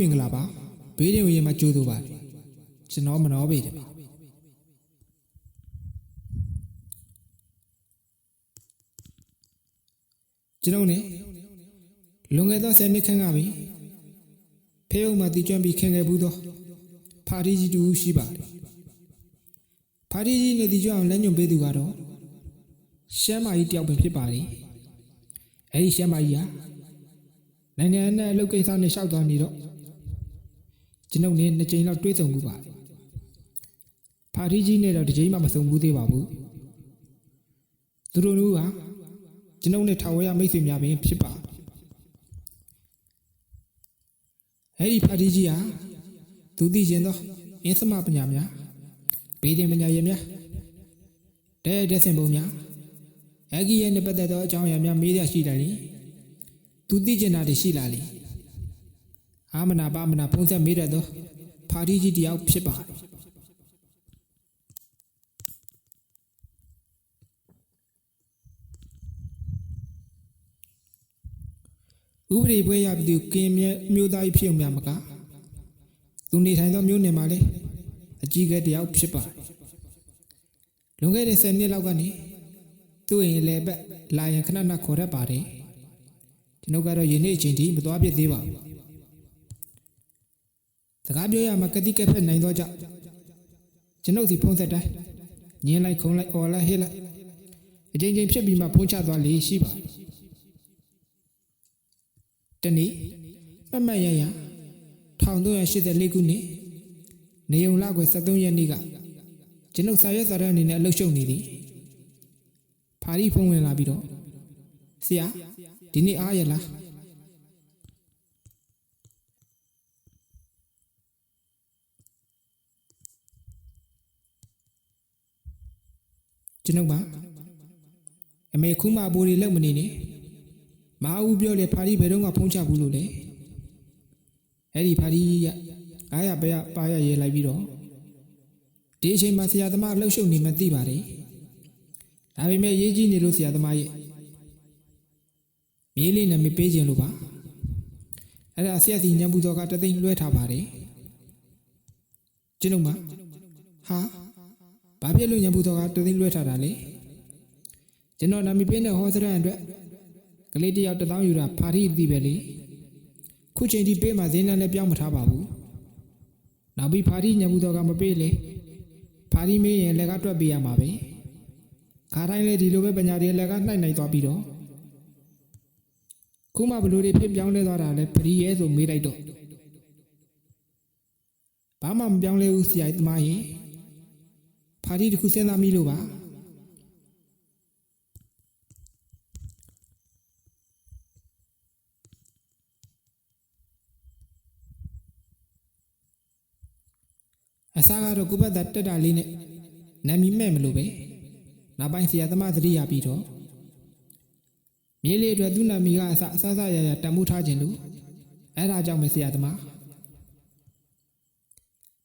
မင်္ဂလာပါဘေးရင်ဝင်မှာကြိုးဆိုပါတယ်ကျွန်တော်မနောဘေးတယ်ပါကျွန်တော် ਨੇ လွန်ခဲ့သော10နှစ်ခန့်ကပင်ဖေးုံမှာတည်ကျွမ်းပြီးခင်ခဲ့ဘူးသောဖာရီကြီးတူရှိပါတယ်ဖာရီကြီးနဲ့တည်ကျွမ်းအောင်လက်ညွန်ပေးသူကတော့ရှမ်းမကြီးတယောက်ပင်ဖြစ်ပါတယ်အဲဒီရှမ်းမကြီးဟာနိုင်ငံနဲ့အလုပ်ကိစ္စနဲ့ရှောက်သွားနေတော့ ကျွန်ုပ်နေနှစ်ကြိမ်လောက်တွေးဆုံမှုပါဖာရီကြီးနဲ့တော့တစ်ကြိမ်မှမဆုံဘူးသေးပါဘူးသူတို့တို့ကကျွန်ုပ်နဲ့ထာဝရမိတ်ဆွေများပင်ဖြစ်ပါအဲ့ဒီဖာရီကြီးဟာသူသိကျင်သောအင်းသမပညာများဘေးတင်ပညာရည်များတဲတဲ့စင်ပုံများအဂီရဲ့နဲ့ပတ်သက်သောအကြောင်းအရာများမေးရရှိတယ်လေသူသိကျင်တာတွေရှိလာလေ အာမနာပါမနာပုံစံမေးရသောဖာရီကြီးတယောက်ဖြစ်ပါတယ်ဥပဒေပွဲရပြီးသူကင်းမြဲမျိုးသားကြီးဖြစ်ုံများမကသူနေထိုင်သောမျိုးနယ်မှာလည်းအကြီးအကဲတယောက်ဖြစ်ပါတယ်လွန်ခဲ့တဲ့10နှစ်လောက်ကနေသူ့အိမ်လေဘက်လာရင်ခဏခဏခေါ်တတ်ပါတယ်ကျွန်ုပ်ကတော့ယနေ့အချိန်ထိမသွားပြစ်သေးပါဘူး စကားပြောရမှာကတိကက်ဖက်နိုင်တော့ကြောင့်ကျွန်ုပ်စီဖုံးဆက်တိုင်းညင်းလိုက်ခုံလိုက်អော်လိုက်ဟစ်လိုက်အချိန်ချင်းဖြစ်ပြီးမှဖုံးချသွားလေရှိပါတယ်တနေ့မတ်မတ်ရရ1384ခုနှစ်နေုံလကွယ်73ရက်နေ့ကကျွန်ုပ်စာရွက်စာတမ်းအနေနဲ့အလုပ်ရှုပ်နေသည်ဖာရီဖုံးဝင်လာပြီးတော့ဆရာဒီနေ့အားရလား ကျွန်ုပ်ပါအမေခုမှအပိုးတွေလောက်မနေနဲ့မအားဘူးပြောလေဖာရီဘယ်တော့မှဖုံးချဘူးလို့လေအဲ့ဒီဖာရီကအားရပဲရပါရရဲလိုက်ပြီးတော့ဒီအချိန်မှာဆရာသမားလှုပ်ရှုပ်နေမှသိပါတယ်ဒါပေမဲ့ရေးကြီးနေလို့ဆရာသမားရဲ့မြေးလေးနဲ့မပေးခြင်းလို့ပါအဲ့ဒါဆရာစီညံပူတော်ကတသိန်းလွှဲထားပါတယ်ကျွန်ုပ်မှာဟာ ဘာဖြစ်လို့ညံပူတော်ကတသိန်းလွှဲထားတာလဲကျွန်တော်နာမည်ပေးတဲ့ဟောစရန်အတွက်ကလေးတယောက်တစ်သောင်းယူတာဖာရီသိပဲလေခုချိန်ထိပေးမှဈေးနှန်းလည်းပြောင်းမထားပါဘူးနောက်ပြီးဖာရီညံပူတော်ကမပေးလေဖာရီမေးရင်လက်ကတွက်ပေးရမှာပဲခါတိုင်းလေဒီလိုပဲပညာတွေလက်ကနှိုက်နိုင်သွားပြီးတော့ခုမှဘလို့တွေဖြစ်ပြောင်းလဲသွားတာလဲဖရီရဲဆိုမေးလိုက်တော့ဘာမှမပြောင်းလဲဘူးဆရာကြီးသမားရ င်ဖာရီတစ်ခုစဉ်းစားမိလို့ပါအစားကတော့ကုပတ်သက်တက်တာလေးနဲ့နာမည်မဲ့မလို့ပဲနောက်ပိုင်းဆရာသမားသတိရပြီးတော့မြေးလေးအတွက်သူ့နာမည်ကအစအဆဆရရတံမိုးထားခြင်းလို့အဲ့ဒါကြောင့်ပဲဆရာသမား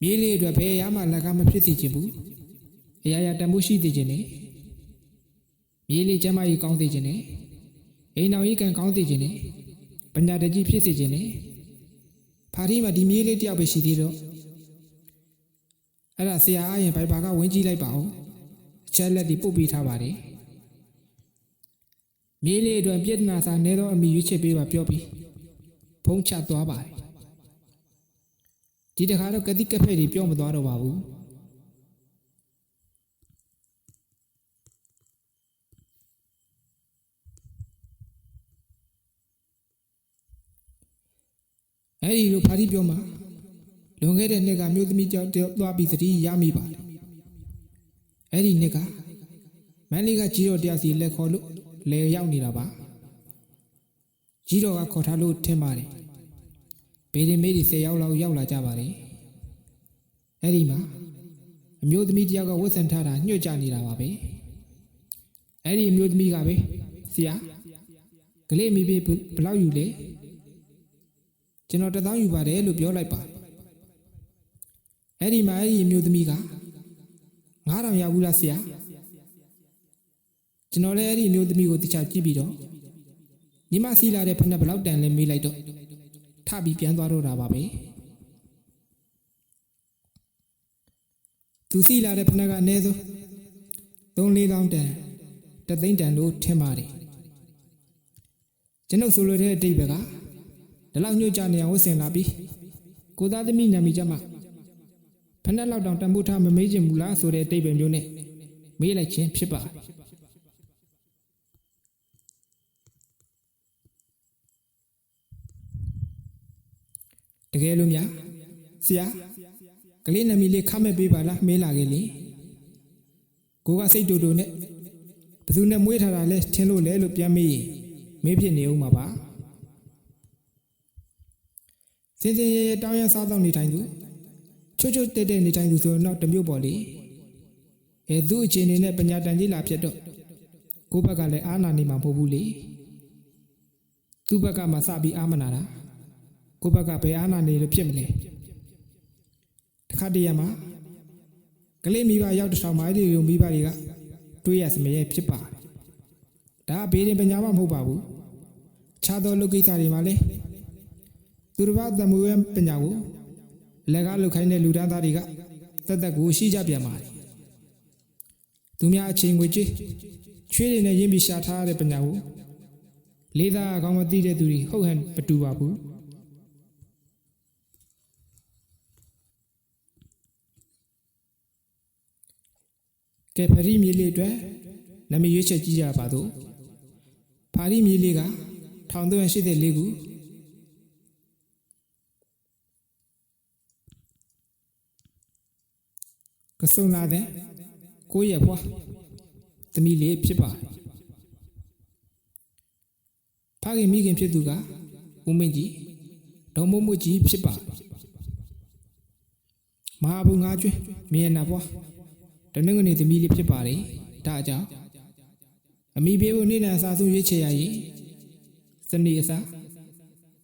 မြေးလေးအတွက်ဘယ်ရမှလက်ကမဖြစ်စေချင်ဘူး အရာရာတံမိုးရှိသေးခြင်းနဲ့မြေးလေးကျမ်းမာရေးကောင်းသေးခြင်းနဲ့အိမ်တော်ကြီးကံကောင်းသေးခြင်းနဲ့ပညာတကြီးဖြစ်စေခြင်းနဲ့ဖာတီမှာဒီမြေးလေးတယောက်ပဲရှိသေးတော့အဲ့ဒါဆရာအားရင်ဘိုင်ဘာကဝင်ကြည့်လိုက်ပါဦးချက်လက်ဒီပုတ်ပေးထားပါတယ်မြေးလေးအတွက်ပြည့်နာစာနဲတော့အမိရွေးချယ်ပေးပါပြောပြီးဖုံးချသွားပါတယ်ဒီတခါတော့ကတိကဖက်တွေပြောမသွားတော့ပါဘူး အဲ့ဒီလိုဖာတိပြောမှာလွန်ခဲ့တဲ့နှစ်ကမြို့သမီးကြောက်သွားပြီးသတိရမိပါတယ်အဲ့ဒီနှစ်ကမန်လေးကကြီးတော်တရားစီလက်ခေါ်လို့လဲရောက်နေတာပါကြီးတော်ကခေါ်ထားလို့ထင်ပါတယ်ဘေးရင်မေးဒီ၁၀ရောက်လောက်ရောက်လာကြပါတယ်အဲ့ဒီမှာအမျိုးသမီးတယောက်ကဝတ်ဆင်ထားတာညှို့ကြနေတာပါပဲအဲ့ဒီအမျိုးသမီးကပဲဆရာကလေးမိဘဘလောက်ယူလဲ ကျွန်တော်တသောင်းယူပါတယ်လို့ပြောလိုက်ပါအဲ့ဒီမှာအဲ့ဒီအမျိုးသမီးက9000ရဘူးလားဆရာကျွန်တော်လည်းအဲ့ဒီအမျိုးသမီးကိုတခြားကြည့်ပြီးတော့ညီမစီးလာတဲ့ဖက်နဲ့ဘယ်လောက်တန်လဲမေးလိုက်တော့ထပြီးပြန်သွားတော့တာပါပဲသူစီလာတဲ့ဖနက်ကအနည်းဆုံး3-4ကောင်းတန်တသိန်းတန်လို့ထင်ပါတယ်ကျွန်ုပ်ဆိုလိုတဲ့အတိတ်ပဲက ဒီလောက်ညှို့ကြနေအောင်ဝတ်ဆင်လာပြီးကိုသားသမီးနာမည်ကြမှာဖနက်လောက်တောင်တန်ဖိုးထားမမေးချင်ဘူးလားဆိုတဲ့အတိတ်ပဲမျိုးနဲ့မေးလိုက်ခြင်းဖြစ်ပါတယ်တကယ်လို့များဆရာကလေးနမီလေးခမဲ့ပေးပါလားမေးလာခဲ့လေကိုကစိတ်တူတူနဲ့ဘယ်သူနဲ့မွေးထားတာလဲထင်လို့လဲလို့ပြန်မေးရင်မေးဖြစ်နေဦးမှာပါ စင်စင်ရဲရဲတောင်းရစားတော့နေတိုင်းသူချွတ်ချွတ်တက်တက်နေတိုင်းသူဆိုတော့တစ်မျိုးပေါ့လေအဲသူ့အချင်းနေနဲ့ပညာတန်ကြီးလာဖြစ်တော့ကိုဘက်ကလည်းအာနာနေမှာမဟုတ်ဘူးလေသူ့ဘက်ကမှစပြီးအာမနာတာကိုယ့်ဘက်ကဘယ်အားနာနေလို့ဖြစ်မလဲတခါတည်းရမှာကလေးမိဘရောက်တစ်ဆောင်မိုင်းတွေလိုမိဘတွေကတွေးရစမရဲ့ဖြစ်ပါတယ်ဒါကဘေးရင်ပညာမမဟုတ်ပါဘူးခြားသောလူကိစ္စတွေမှာလဲ သူတစ်ပါးသမွေးပညာကိုလက်ကားလုတ်ခိုင်းတဲ့လူတန်းသားတွေကသက်သက်ကိုရှိကြပြန်ပါတယ်သူများအချိန်ငွေကြေးချွေးတွေနဲ့ရင်းပြီးရှာထားရတဲ့ပညာကိုလေးသားအကောင်းမသိတဲ့သူတွေဟုတ်ဟန်မတူပါဘူးကဲဖရီမြေလေးအတွက်နာမည်ရွေးချက်ကြည့်ကြပါတော့ဖာရီမြေလေးက1384ခု ကဆုံလာတဲ့ကိုယ့်ရဲ့ဘွားသမီးလေးဖြစ်ပါတယ်ဖခင်မိခင်ဖြစ်သူကဦးမင်းကြီးဒေါ်မို့မို့ကြီးဖြစ်ပါတယ်မဟာဘူငါကျွင်းမြေနာဘွားတနင်္ဂနွေသမီးလေးဖြစ်ပါတယ်ဒါအကြောင်းအမိဘေးကိုနေ့လည်အစားဆုံးရွေးချယ်ရရင်စနေအစား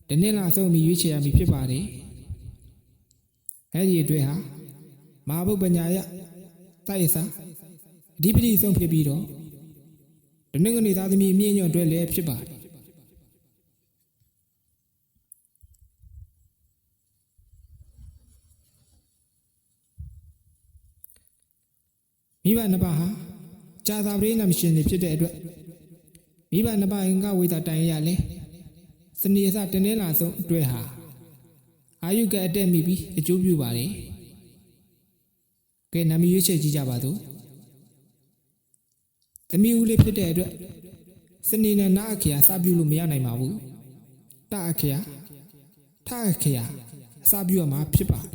တနေ့လာဆုံးအမိရွေးချယ်ရမည်ဖြစ်ပါတယ်အဲ့ဒီအတွက်ဟာ မဟာဘုပ္ပညာယတိုက်အစားအဓိပတိဆုံးဖြစ်ပြီးတော့တနင်္ဂနွေသားသမီးအမြင့်ညွန့်အတွက်လည်းဖြစ်ပါတယ်မိဘနှစ်ပါးဟာကြာသာပရိနာမရှင်တွေဖြစ်တဲ့အတွက်မိဘနှစ်ပါးရင်ကဝေတာတိုင်ရလဲစနေအစတင်းတင်းလာဆုံးအတွက်ဟာအာယုကအတက်မိပြီးအကျိုးပြုပါတယ် ကဲနာမည်ရွေးချယ်ကြည့်ကြပါစို့သမီးဦးလေးဖြစ်တဲ့အတွက်စနေနဲ့နာအခရာအစပြုလို့မရနိုင်ပါဘူးတအခရာထအခရာအစပြုရမှာဖြစ်ပါတယ်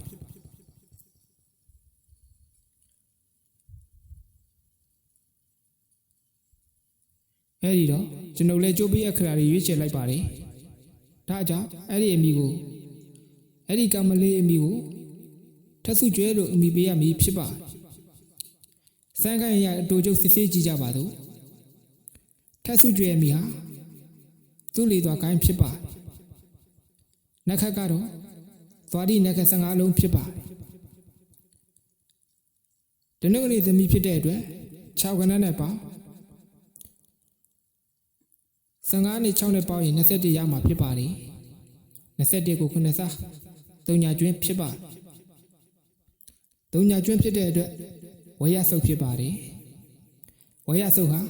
အဲ့ဒီတော့ကျွန်ုပ်လည်းကြိုးပေးအခရာတွေရွေးချယ်လိုက်ပါတယ်ဒါကြောင့်အဲ့ဒီအမိကိုအဲ့ဒီကမလေးအမိကို ထပ်စုကျွဲလို့အမိပေးရမည်ဖြစ်ပါတယ်စမ်းခိုင်းရအတူကျုပ်စစ်ဆေးကြည့်ကြပါစို့ထပ်စုကျွဲအမိဟာသူ့လေသွားကိုင်းဖြစ်ပါတယ်နက်ခတ်ကတော့သွားဒီနက်ခတ်15လုံးဖြစ်ပါတယ်တနင်္ဂနွေသမီးဖြစ်တဲ့အတွက်6ခဏနဲ့ပေါင်း15နဲ့6နဲ့ပေါင်းရင်21ရမှာဖြစ်ပါတယ်21ကို9စား3ညာကျွင်းဖြစ်ပါ 3ညာကျွင်းဖြစ်တဲ့အတွက်ဝရဆုပ်ဖြစ်ပါတယ်ဝရဆုပ်ဟာ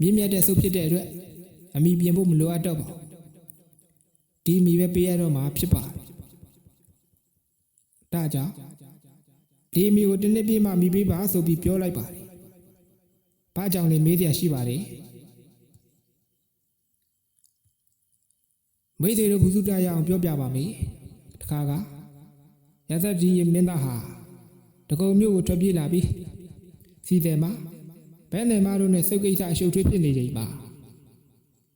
မြင့်မြတ်တဲ့ဆုပ်ဖြစ်တဲ့အတွက်အမိပြင်ဖို့မလိုအပ်တော့ပါဘူးဒီမိပဲပေးရတော့မှာဖြစ်ပါတယ်ဒါကြောင့်ဒီမိကိုတစ်နှစ်ပြည့်မှမိပေးပါဆိုပြီးပြောလိုက်ပါတယ်ဘာကြောင့်လဲမေးတရားရှိပါတယ်မိတ်ဆွေတို့ဘုသူတရအောင်ပြောပြပါမယ်တခါကရသက်ဒီမင်းသားဟာ တကုံမြို့ကိုထွက်ပြေးလာပြီးစီတယ်မှာဘဲနယ်မတို့နဲ့စုပ်ကိစ္စအရှုပ်ထွေးဖြစ်နေချိန်မှာ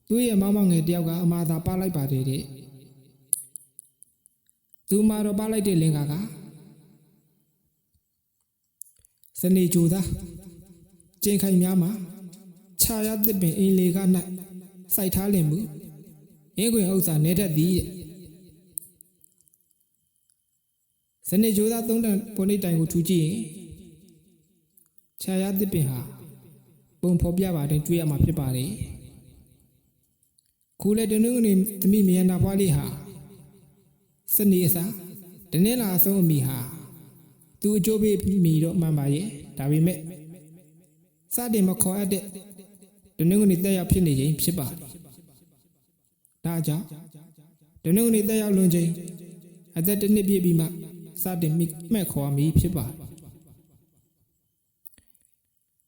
သူ့ရဲ့မောင်မောင်ငယ်တယောက်ကအမာသာပါလိုက်ပါတယ်တဲ့သူမာတော့ပါလိုက်တဲ့လင်္ကာကစနေကြိုသားကျင်ခိုင်များမှာခြာရသစ်ပင်အင်းလေက၌စိုက်ထားလင်မှုအင်းခွင်ဥစ္စာနေတတ်သည်တဲ့ စနေကြိုးသားသုံးတန်ပုံနေတိုင်ကိုထူကြည့်ရင်ခြာရသစ်ပင်ဟာပုံဖော်ပြပါတယ်တွေ့ရမှာဖြစ်ပါတယ်ခုလေတနင်္ဂနွေသမီးမယန္တာဖွားလေးဟာစနေအစားတနင်္လာအဆုံးအမိဟာသူအကျိုးပေးမိတော့မှန်ပါရဲ့ဒါပေမဲ့စတင်မခေါ်အပ်တဲ့တနင်္ဂနွေတက်ရောက်ဖြစ်နေခြင်းဖြစ်ပါတယ်ဒါကြောင့်တနင်္ဂနွေတက်ရောက်လွန်ခြင်းအသက်တစ်နှစ်ပြည့်ပြီးမှ စတင်မိမဲ့ခေါ်ရမည်ဖြစ်ပါတယ်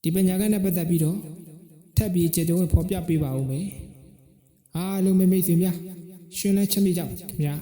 ဒီပညာကနဲ့ပတ်သက်ပြီးတော့ထပ်ပြီးခြေတုံးဝင်ဖော်ပြပေးပါဦးမယ်အားလုံးမိတ်ဆွေများရှင်လန်းချမ်းမြေ့ကြပါခင်ဗျာ